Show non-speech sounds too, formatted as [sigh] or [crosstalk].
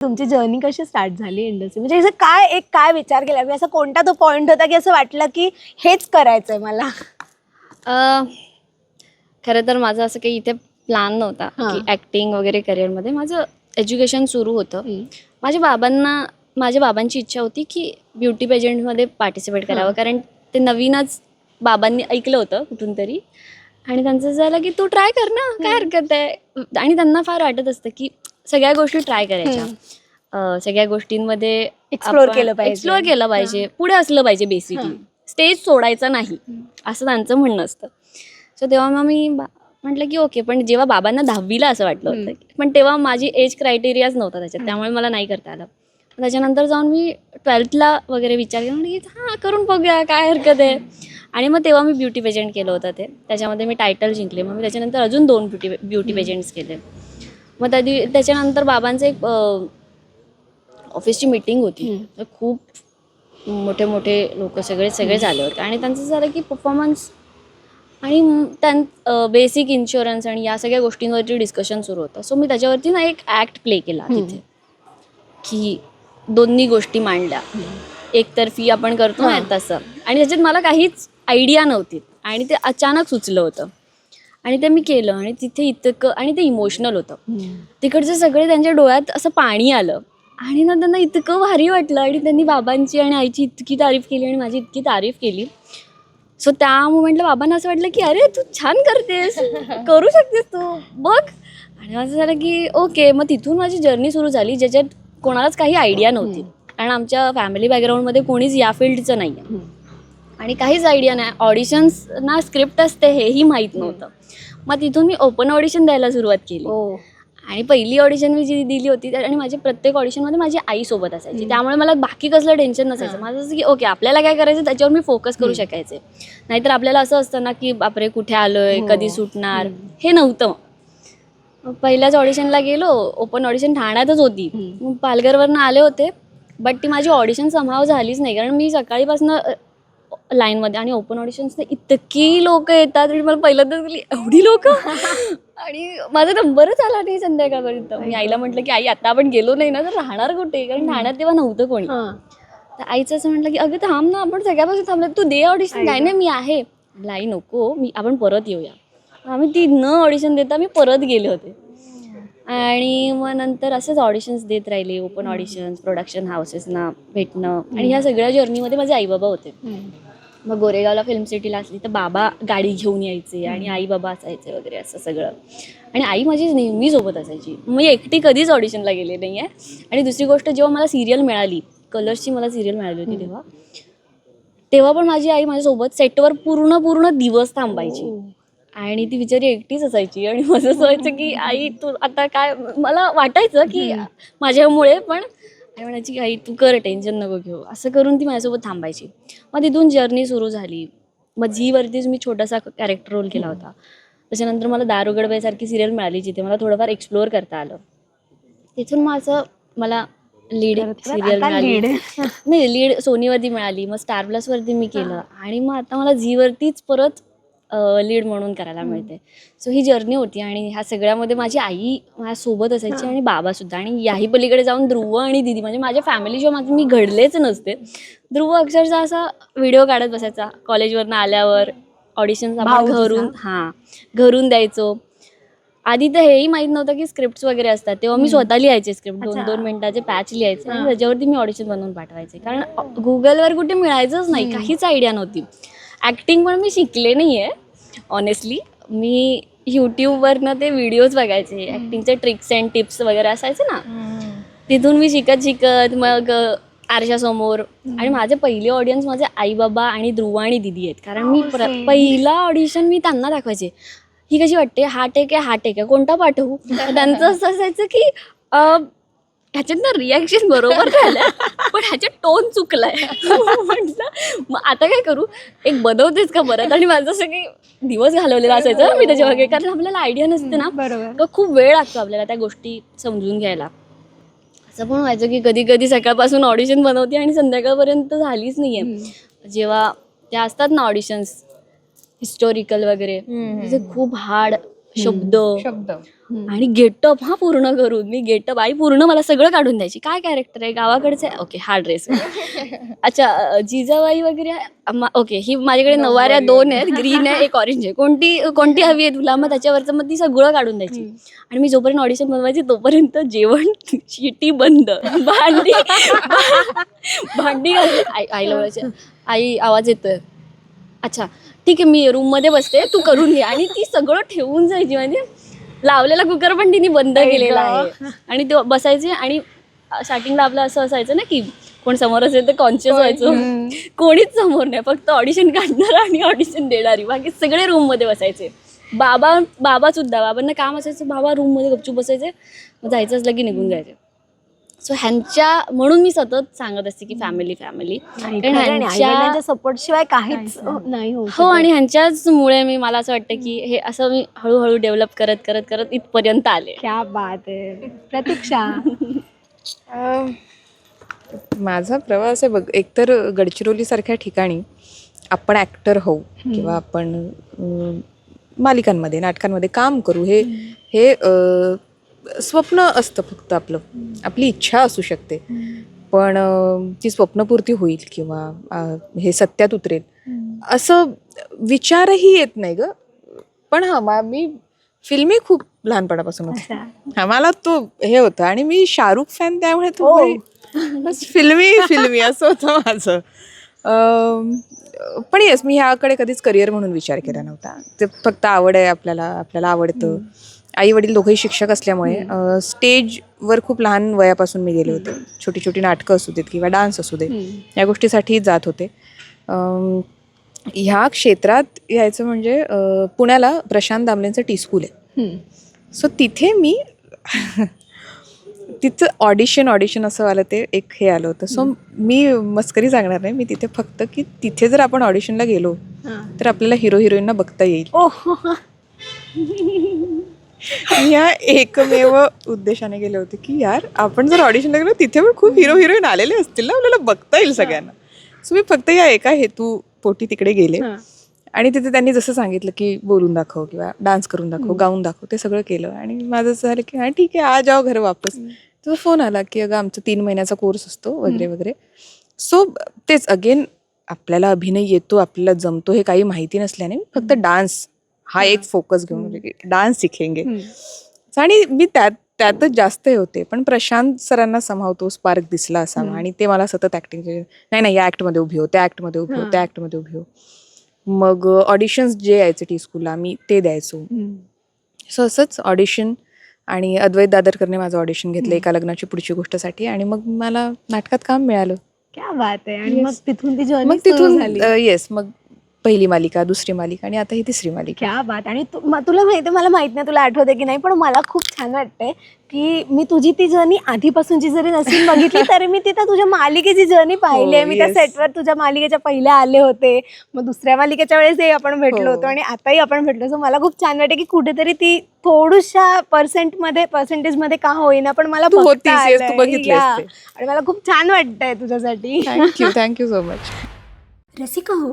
तुमची जर्नी कशी स्टार्ट झाली इंडस्ट्री म्हणजे असं काय एक काय विचार केला? की असं कोणता तो पॉइंट होता की असं वाटलं की हेच करायचंय मला? अ, खरं तर माझं असं काही इथे प्लॅन नव्हता हां. की ॲक्टिंग वगैरे करिअरमध्ये माझं एज्युकेशन सुरू होतं. माझ्या बाबांना माझ्या बाबांची इच्छा होती की ब्युटी पेजंटमध्ये पार्टिसिपेट करावं हां. कारण ते नवीनच बाबांनी ऐकलं होतं कुठून तरी. आणि त्यांचं झालं की तू ट्राय कर ना. काय हरकत आहे? आणि त्यांना फार वाटत असतं की सगळ्या गोष्टी ट्राय करायच्या. अ, सगळ्या गोष्टींमध्ये Explore केलं पाहिजे. एक्सप्लोअर केलं पाहिजे. पुढे असलं पाहिजे बेसिकली. स्टेज सोडायचं नाही. असं त्यांचं म्हणणं असतं. सो तेव्हा मग मी बा- म्हटलं की ओके पण जेव्हा बाबांना दहावीला असं वाटलं होतं पण तेव्हा माझी एज क्रायटेरियाच नव्हता त्याच्यात. त्यामुळे मला नाही करता आलं. मग त्याच्यानंतर जाऊन मी ट्वेल्थला वगैरे विचार केला. म्हणजे हां करून बघूया काय हरकत आहे. आणि मग तेव्हा मी ब्युटी पेजंट केलं होतं ते. त्याच्यामध्ये मी टायटल जिंकले. मग मी त्याच्यानंतर अजून दोन ब्युटी ब्युटी पेजंट्स केले. मग त्या दिव- त्याच्यानंतर बाबांचं एक ऑफिसची मीटिंग होती. तर खूप मोठे मोठे लोक सगळे सगळे झाले होते. आणि त्यांचं झालं की परफॉर्मन्स आणि त्यां बेसिक इन्शुरन्स आणि या सगळ्या गोष्टींवरती डिस्कशन सुरू होतं. सो मी त्याच्यावरती ना एक ॲक्ट प्ले केला तिथे. की दोन्ही गोष्टी मांडल्या. एकतर्फी आपण करतो ना तसं. आणि त्याच्यात मला काहीच आयडिया नव्हती. आणि ते अचानक सुचलं होतं. आणि ते मी केलं आणि तिथे इतकं आणि ते इमोशनल होतं. तिकडचे सगळे त्यांच्या डोळ्यात असं पाणी आलं. आणि ना त्यांना इतकं भारी वाटलं आणि त्यांनी बाबांची आणि आईची इतकी तारीफ केली आणि माझी इतकी तारीफ केली. सो त्या मुमेंटला बाबांना असं वाटलं की अरे तू छान करतेस. करू शकतेस तू. बघ. आणि असं झालं की ओके. मग तिथून माझी जर्नी सुरू झाली ज्याच्यात कोणालाच काही आयडिया नव्हती. कारण आमच्या फॅमिली बॅकग्राऊंडमध्ये कोणीच या फील्डचं नाही आहे आणि काहीच आयडिया नाही. ऑडिशन्स ना स्क्रिप्ट असते हेही माहीत नव्हतं. मग तिथून मी ओपन ऑडिशन द्यायला सुरुवात केली. हो. आणि पहिली ऑडिशन मी जी दिली होती आणि माझी प्रत्येक ऑडिशनमध्ये माझी आई सोबत असायची. त्यामुळे मला बाकी कसलं टेन्शन नसायचं. माझं असं की ओके आपल्याला काय करायचं त्याच्यावर मी फोकस करू शकायचे. नाहीतर आपल्याला असं असतं ना की बापरे कुठे आलोय हो. कधी सुटणार? हे नव्हतं. पहिल्याच ऑडिशनला गेलो. ओपन ऑडिशन ठाण्यातच होती. मग पालघरवरनं आले होते. बट ती माझी ऑडिशन समाव झालीच नाही. कारण मी सकाळीपासून लाईनमध्ये आणि ओपन ऑडिशन्सने इतकी लोक येतात आणि मला पहिल्यांदाच गेली एवढी लोक? [laughs] आणि माझा नंबरच आला नाही संध्याकाळपर्यंत. मी आईला म्हटलं की आई आता आपण गेलो नाही ना तर राहणार कुठे? कारण ठाण्यात तेव्हा नव्हतं कोणी. हां. तर आईचं असं म्हटलं की अगं थांब ना आपण सगळ्यापासून थांबलं. तू दे ऑडिशन नाही मी आहे. आई नको मी आपण परत येऊया. आम्ही ती न ऑडिशन देता मी परत गेले होते. आणि मग नंतर असंच ऑडिशन्स देत राहिले ओपन ऑडिशन्स प्रोडक्शन हाऊसेसना भेटणं आणि ह्या सगळ्या जर्नीमध्ये माझे आई बाबा होते मग गोरेगावला फिल्म सिटीला असली तर बाबा गाडी घेऊन यायचे आणि आई बाबा असायचे वगैरे असं सगळं. आणि आई माझी नेहमी सोबत असायची. मी एकटी कधीच ऑडिशनला गेले नाही आहे आणि दुसरी गोष्ट जेव्हा मला सिरियल मिळाली कलर्सची मला सिरियल मिळाली होती तेव्हा तेव्हा पण माझी आई माझ्यासोबत सेटवर पूर्ण पूर्ण दिवस थांबायची. आणि ती बिचारी एकटीच असायची. आणि माझं असं व्हायचं की आई तू आता काय मला वाटायचं की माझ्यामुळे पण आई म्हणायची की आई तू कर टेन्शन नको घेऊ. असं करून ती माझ्यासोबत थांबायची. मग तिथून जर्नी सुरू झाली. मग झीवरतीच मी छोटासा कॅरेक्टर रोल केला होता. त्याच्यानंतर मला दारुगडबाईसारखी सिरियल मिळाली जिथे मला थोडंफार एक्सप्लोअर करता आलं. तिथून माझं मला लीड सिरियल मिळाली. नाही लीड सोनीवरती मिळाली. मग स्टार प्लसवरती मी केलं. आणि मग आता मला झीवरतीच परत लीड म्हणून करायला मिळते. सो ही जर्नी होती आणि ह्या सगळ्यामध्ये माझी आई माझ्यासोबत असायची आणि बाबा सुद्धा आणि याही पलीकडे जाऊन ध्रुव आणि दिदी म्हणजे माझ्या फॅमिलीशिवाय माझं मी घडलेच नसते. ध्रुव अक्षरशः असा व्हिडिओ काढत बसायचा कॉलेजवरनं आल्यावर ऑडिशन्स भाऊ आपण तुझा? घरून हां घरून द्यायचो. आधी तर हेही माहीत नव्हतं की स्क्रिप्ट वगैरे असतात. तेव्हा मी स्वतः लिहायचे स्क्रिप्ट दोन. दोन मिनिटाचे पॅच लिहायचे आणि. त्याच्यावरती मी ऑडिशन बनवून पाठवायचे. कारण गुगलवर कुठे मिळायचंच नाही. काहीच आयडिया नव्हती. ॲक्टिंग पण मी शिकले नाही आहे ऑनेस्टली मी यूट्यूबवरनं ते व्हिडिओज बघायचे ॲक्टिंगचे ट्रिक्स अँड टिप्स वगैरे असायचे ना. तिथून मी शिकत शिकत मग आरशासमोर आणि माझे पहिले ऑडियन्स माझे आई बाबा आणि ध्रुव आणि दिदी आहेत. कारण मी same. पहिला ऑडिशन मी त्यांना दाखवायचे. ही कशी वाटते? हा टेक आहे हा टेक आहे. कोणता पाठवू? [laughs] त्यांचं असं असायचं की अ, ह्याच्यात ना रिॲक्शन बरोबर झालं पण ह्याच्यात टोन चुकलाय. [laughs] म्हटलं मग आता काय करू? एक बनवतेच का परत? आणि माझं असं की दिवस घालवलेला असायचं मी त्याच्यामागे कारण आपल्याला आयडिया नसते ना. बरोबर. तर खूप वेळ लागतो आपल्याला त्या गोष्टी समजून घ्यायला. असं पण व्हायचं की कधी कधी सकाळपासून ऑडिशन बनवते आणि संध्याकाळपर्यंत झालीच नाहीये. जेव्हा त्या असतात ना ऑडिशन्स हिस्टोरिकल वगैरे खूप हार्ड शब्द शब्द. आणि गेटअप हा पूर्ण करून मी गेटअप आई पूर्ण मला सगळं काढून द्यायची. काय कॅरेक्टर आहे? गावाकडचं आहे? ओके हा ड्रेस [laughs] अच्छा जिजाबाई वगैरे ओके ही माझ्याकडे नवाऱ्या दोन आहेत ग्रीन आहे एक ऑरेंज आहे. कोणती कोणती हवी आहे तुला? मग त्याच्यावरचं मग ती सगळं काढून द्यायची. आणि मी जोपर्यंत ऑडिशन बनवायची तोपर्यंत जेवण [laughs] शिटी बंद. भांडी भांडी आई आईला बोलायचे आई आवाज येतोय. अच्छा ठीक आहे मी रूममध्ये बसते. तू करून घे. आणि ती सगळं ठेवून जायची. म्हणजे लावलेला कुकर पण तिने बंद केलेला आहे. आणि ते बसायचे आणि स्टार्टिंगला आपलं असं असायचं ना की कोण समोर असेल तर कॉन्शियस व्हायचं. कोणीच समोर नाही फक्त ऑडिशन काढणार आणि ऑडिशन देणारी. बाकी सगळे रूममध्ये बसायचे. बाबा बाबा सुद्धा बाबांना काम असायचं बाबा रूममध्ये गपचूप बसायचे. मग जायचं असलं की निघून जायचे. सो ह्यांच्या म्हणून मी सतत सांगत असते की फॅमिली फॅमिली कारण ह्यांच्या सपोर्ट शिवाय काहीच नाही होऊ हो आणि ह्यांच्याच मुळे मी मला असं वाटतं की हे असं मी हळूहळू डेव्हलप करत करत करत इथपर्यंत आले. क्या बात आहे. प्रतीक्षा. [laughs] अं, माझा प्रवास आहे बघ एकतर गडचिरोलीसारख्या ठिकाणी आपण ॲक्टर होऊ किंवा आपण मालिकांमध्ये नाटकांमध्ये काम करू हे हे स्वप्न असतं फक्त आपलं. आपली इच्छा असू शकते. पण ती स्वप्नपूर्ती होईल किंवा हे सत्यात उतरेल. असं विचारही येत नाही ग. पण हा मा फिल्मी खूप लहानपणापासून होते. हा मला तो हे होतं. आणि मी शाहरुख फॅन त्यामुळे तो बस फिल्मी फिल्मी असं होतं माझं. पण येस मी ह्याकडे कधीच करिअर म्हणून विचार केला नव्हता. ते फक्त आवड आहे आपल्याला आपल्याला आवडतं. आई वडील दोघंही शिक्षक असल्यामुळे स्टेजवर खूप लहान वयापासून मी गेले होते. छोटी छोटी नाटकं असू देत किंवा डान्स असू दे या गोष्टीसाठी जात होते. ह्या क्षेत्रात यायचं म्हणजे पुण्याला प्रशांत दामलेंचं टी स्कूल आहे. सो तिथे मी [laughs] तिथं ऑडिशन ऑडिशन असं आलं ते एक हे आलं होतं. सो मी मस्करी सांगणार नाही. मी तिथे फक्त की तिथे जर आपण ऑडिशनला गेलो तर आपल्याला हिरो हिरोईनना बघता येईल. [laughs] या एकमेव उद्देशाने गेले होते की यार आपण जर ऑडिशनला गेलो तिथे पण खूप हिरो हिरोईन आलेले असतील ना आपल्याला बघता येईल सगळ्यांना. सो मी फक्त या एका हेतू पोटी तिकडे गेले. आणि तिथे त्यांनी जसं सांगितलं की बोलून दाखव किंवा डान्स करून दाखव गाऊन दाखव ते सगळं केलं. आणि माझं असं झालं की हा ठीक आहे आ जाओ घर वापस. तुझा फोन आला की अगं आमचा तीन महिन्याचा कोर्स असतो वगैरे वगैरे. सो तेच अगेन आपल्याला अभिनय येतो आपल्याला जमतो हे काही माहिती नसल्याने फक्त डान्स हा एक फोकस घेऊन डान्स शिकेंगे. आणि मी त्यात त्यातच जास्त हे होते पण प्रशांत सरांना समाव तो स्पार्क दिसला असावा आणि ते मला सतत ऍक्टिंग नाही नाही या ऍक्टमध्ये उभी हो त्या ऍक्टमध्ये उभी हो त्या ऍक्टमध्ये उभी हो. मग ऑडिशन्स जे यायचे टी स्कूलला मी ते द्यायचो. सो असंच ऑडिशन आणि अद्वैत दादरकरने माझं ऑडिशन घेतलं एका लग्नाची पुढची गोष्टसाठी आणि मग मला नाटकात काम मिळालं. क्या बात आहे. आणि मग तिथून येस मग पहिली मालिका दुसरी मालिका आणि आता ही तिसरी मालिका क्या बात आणि तू- म- तुला माहिती मला माहीत नाही तुला आठवते की नाही पण मला खूप छान वाटतंय की मी तुझी ती जर्नी आधीपासूनची जरी नसून बघितली तरी मी तिथं तुझ्या मालिकेची जर्नी पाहिली आहे हो, मी त्या yes. सेटवर तुझ्या मालिकेच्या पहिल्या आले होते मग दुसऱ्या मालिकेच्या वेळेसही आपण भेटलो हो. होतो आणि आताही आपण भेटलो सो मला खूप छान वाटते की कुठेतरी ती थोडुशा पर्सेंटमध्ये पर्सेंटेजमध्ये का होईना पण मला तू बघता होतीस, yes, तू आलंय. बघितलंयस Yeah. ते. आणि मला खूप छान वाटतंय तुझ्यासाठी thank you thank you so much Rasika हो